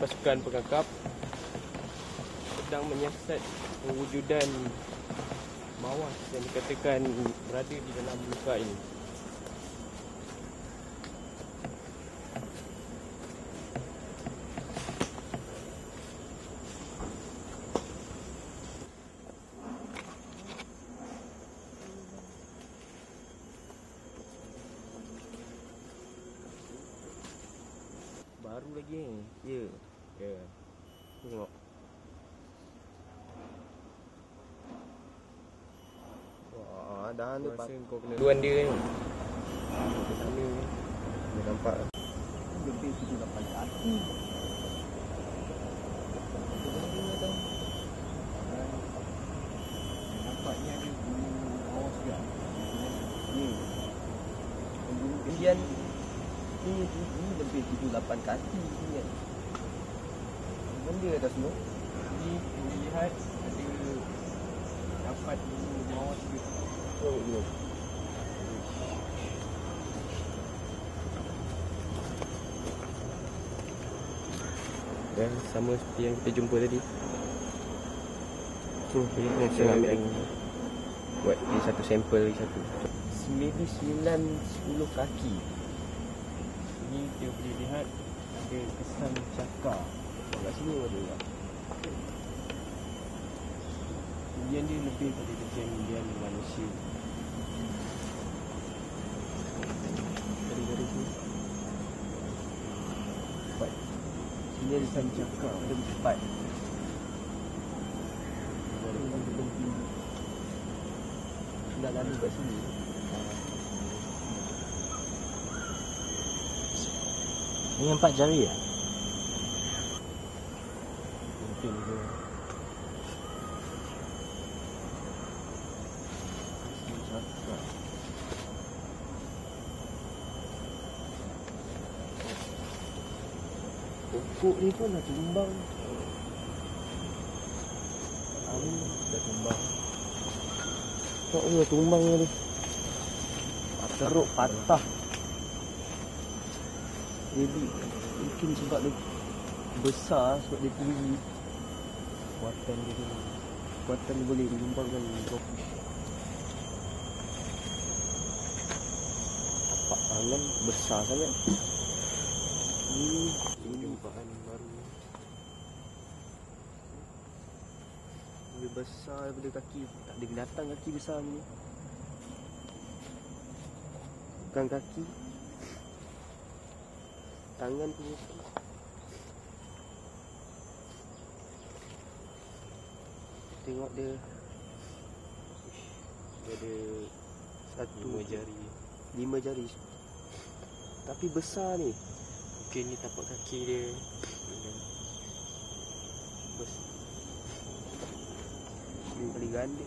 pasukan pengangkap sedang menyiasat pewujudan mawas yang dikatakan berada di dalam luka ini. Baru lagi ni. Ya. Ya. Tengok. Wah, dah Aku ni rasa kau kena Tuan dia ni. Ke sana ni. Dia nampak lebih 78 kaki. Nampaknya ada bunyi awas juga. Ni. Kemudian ni, ni, ni lebih 78 kaki ni kan. Benda atas semua. Ni dilihat ada dapat bunyi mawas juga. Oh, ni. Dan sama seperti yang kita jumpa tadi. Tu, ni Kita saya ambil ambil lagi. Buat ni satu sampel lagi satu. 9 10 kaki. Ini kita boleh lihat ada kesan cakar. Kat sini ada juga. Kemudian dia lebih pada kejadian manusia. Garis-garis ni. Empat. Ini ada kesan cakar. Ada berhenti. Nak lalu kat sini. Ini empat jari ya? Mungkin ke. Kesan cakar. Pokok ni pun dah tumbang. Amin dah tumbang. Pokok ni dah tumbang ni. Teruk patah. Jadi mungkin sebab dia besar sebab dia tinggi. Kuatan dia tu. Kuatan dia boleh menyumbangkan dropfish. Tapak tangan besar sangat. Ini Ini jumpaan baru. lebih besar daripada kaki. Tak ada binatang kaki besar ni. Bukan kaki. Tangan pun besar. Tengok dia Dia ada satu lima jari. lima jari. Tapi besar ni. Mungkin ni tapak kaki dia. Besar. Ini paling ganda.